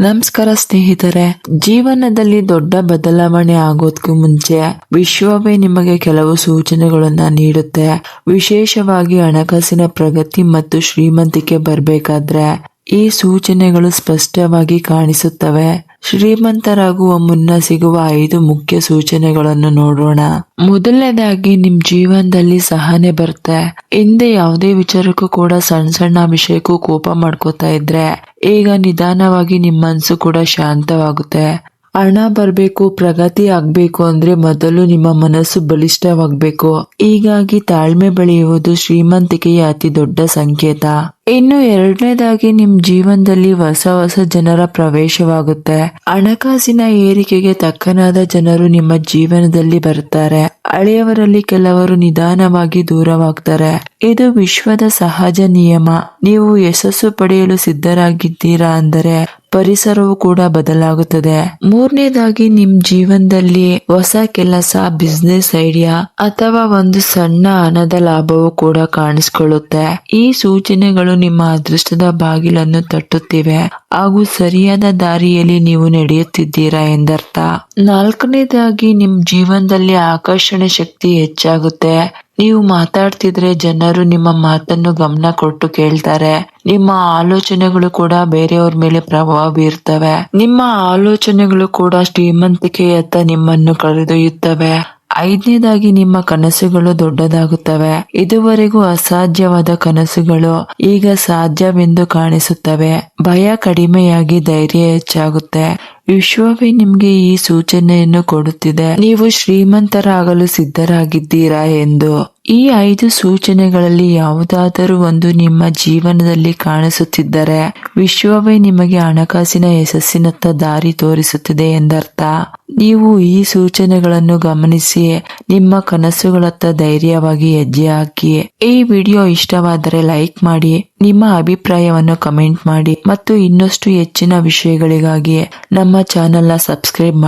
ನಮಸ್ಕಾರ ಸ್ನೇಹಿತರೆ, ಜೀವನದಲ್ಲಿ ದೊಡ್ಡ ಬದಲಾವಣೆ ಆಗೋದಕ್ಕೂ ಮುಂಚೆ ವಿಶ್ವವೇ ನಿಮಗೆ ಕೆಲವು ಸೂಚನೆಗಳನ್ನ ನೀಡುತ್ತೆ. ವಿಶೇಷವಾಗಿ ಹಣಕಾಸಿನ ಪ್ರಗತಿ ಮತ್ತು ಶ್ರೀಮಂತಿಕೆ ಬರಬೇಕಾದ್ರೆ ಈ ಸೂಚನೆಗಳು ಸ್ಪಷ್ಟವಾಗಿ ಕಾಣಿಸುತ್ತವೆ. ಶ್ರೀಮಂತರಾಗುವ ಮುನ್ನ ಸಿಗುವ ಐದು ಮುಖ್ಯ ಸೂಚನೆಗಳನ್ನು ನೋಡೋಣ. ಮೊದಲನೇದಾಗಿ, ನಿಮ್ ಜೀವನದಲ್ಲಿ ಸಹನೆ ಬರುತ್ತೆ ಹಿಂದೆ ಯಾವುದೇ ವಿಚಾರಕ್ಕೂ ಕೂಡ ಸಣ್ಣ ಸಣ್ಣ ವಿಷಯಕ್ಕೂ ಕೋಪ ಮಾಡ್ಕೋತಾ ಇದ್ರೆ, ಈಗ ನಿಧಾನವಾಗಿ ನಿಮ್ ಮನ್ಸು ಕೂಡ ಶಾಂತವಾಗುತ್ತೆ. ಹಣ ಬರಬೇಕು, ಪ್ರಗತಿ ಆಗಬೇಕು ಅಂದ್ರೆ ಮೊದಲು ನಿಮ್ಮ ಮನಸ್ಸು ಬಲಿಷ್ಠವಾಗಬೇಕು. ಹೀಗಾಗಿ ತಾಳ್ಮೆ ಬೆಳೆಯುವುದು ಶ್ರೀಮಂತಿಕೆಯ ಅತಿ ದೊಡ್ಡ ಸಂಕೇತ. ಇನ್ನು ಎರಡನೇದಾಗಿ ನಿಮ್ ಜೀವನದಲ್ಲಿ ಹೊಸ ಹೊಸ ಜನರ ಪ್ರವೇಶವಾಗುತ್ತೆ. ಹಣಕಾಸಿನ ಏರಿಕೆಗೆ ತಕ್ಕನಾದ ಜನರು ನಿಮ್ಮ ಜೀವನದಲ್ಲಿ ಬರುತ್ತಾರೆ ಹಳೆಯವರಲ್ಲಿ ಕೆಲವರು ನಿಧಾನವಾಗಿ ದೂರವಾಗ್ತಾರೆ. ಇದು ವಿಶ್ವದ ಸಹಜ ನಿಯಮ. ನೀವು ಯಶಸ್ಸು ಪಡೆಯಲು ಸಿದ್ಧರಾಗಿದ್ದೀರಾ ಅಂದರೆ ಪರಿಸರವು ಕೂಡ ಬದಲಾಗುತ್ತದೆ. ಮೂರನೇದಾಗಿ ನಿಮ್ ಜೀವನದಲ್ಲಿ ಹೊಸ ಕೆಲಸ ಬಿಸ್ನೆಸ್ ಐಡಿಯಾ ಅಥವಾ ಒಂದು ಸಣ್ಣ ಹಣದ ಲಾಭವು ಕೂಡ ಕಾಣಿಸ್ಕೊಳ್ಳುತ್ತೆ. ಈ ಸೂಚನೆಗಳು ನಿಮ್ಮ ಅದೃಷ್ಟದ ಬಾಗಿಲನ್ನು ತಟ್ಟುತ್ತಿವೆ. ಹಾಗೂ ಸರಿಯಾದ ದಾರಿಯಲ್ಲಿ ನೀವು ನಡೆಯುತ್ತಿದ್ದೀರಾ ಎಂದರ್ಥ. ನಾಲ್ಕನೇದಾಗಿ ನಿಮ್ ಜೀವನದಲ್ಲಿ ಆಕರ್ಷಣೆ ಶಕ್ತಿ ಹೆಚ್ಚಾಗುತ್ತೆ. ನೀವು ಮಾತಾಡ್ತಿದ್ರೆ ಜನರು ನಿಮ್ಮ ಮಾತನ್ನು ಗಮನ ಕೊಟ್ಟು ಕೇಳ್ತಾರೆ. ನಿಮ್ಮ ಆಲೋಚನೆಗಳು ಕೂಡ ಬೇರೆಯವ್ರ ಮೇಲೆ ಪ್ರಭಾವ ಬೀರ್ತವೆ. ನಿಮ್ಮ ಆಲೋಚನೆಗಳು ಕೂಡ ಶ್ರೀಮಂತಿಕೆಯತ್ತ ನಿಮ್ಮನ್ನು ಕರೆದೊಯ್ಯುತ್ತವೆ. ಐದನೇದಾಗಿ ನಿಮ್ಮ ಕನಸುಗಳು ದೊಡ್ಡದಾಗುತ್ತವೆ. ಇದುವರೆಗೂ ಅಸಾಧ್ಯವಾದ ಕನಸುಗಳು ಈಗ ಸಾಧ್ಯವೆಂದು ಕಾಣಿಸುತ್ತವೆ. ಭಯ ಕಡಿಮೆಯಾಗಿ ಧೈರ್ಯ ಹೆಚ್ಚಾಗುತ್ತೆ. ವಿಶ್ವವೇ ನಿಮ್ಗೆ ಈ ಸೂಚನೆಯನ್ನು ಕೊಡುತ್ತಿದೆ. ನೀವು ಶ್ರೀಮಂತರಾಗಲು ಸಿದ್ಧರಾಗಿದ್ದೀರಾ ಎಂದು. ಈ ಐದು ಸೂಚನೆಗಳಲ್ಲಿ ಯಾವುದಾದರೂ ಒಂದು ನಿಮ್ಮ ಜೀವನದಲ್ಲಿ ಕಾಣಿಸುತ್ತಿದ್ದರೆ ವಿಶ್ವವೇ ನಿಮಗೆ ಹಣಕಾಸಿನ ಯಶಸ್ಸಿನತ್ತ ದಾರಿ ತೋರಿಸುತ್ತಿದೆ ಎಂದರ್ಥ. ನೀವು ಈ ಸೂಚನೆಗಳನ್ನು ಗಮನಿಸಿ, ನಿಮ್ಮ ಕನಸುಗಳತ್ತ ಧೈರ್ಯವಾಗಿ ಹೆಜ್ಜೆ ಹಾಕಿ. ಈ ವಿಡಿಯೋ ಇಷ್ಟವಾದರೆ ಲೈಕ್ ಮಾಡಿ, ನಿಮ್ಮ ಅಭಿಪ್ರಾಯವನ್ನು ಕಮೆಂಟ್ ಮಾಡಿ ಮತ್ತು ಇನ್ನಷ್ಟು ಹೆಚ್ಚಿನ ವಿಷಯಗಳಿಗಾಗಿ ನಮ್ಮ ಚಾನೆಲ್ನ ಸಬ್ಸ್ಕ್ರೈಬ್ ಮಾಡಿ.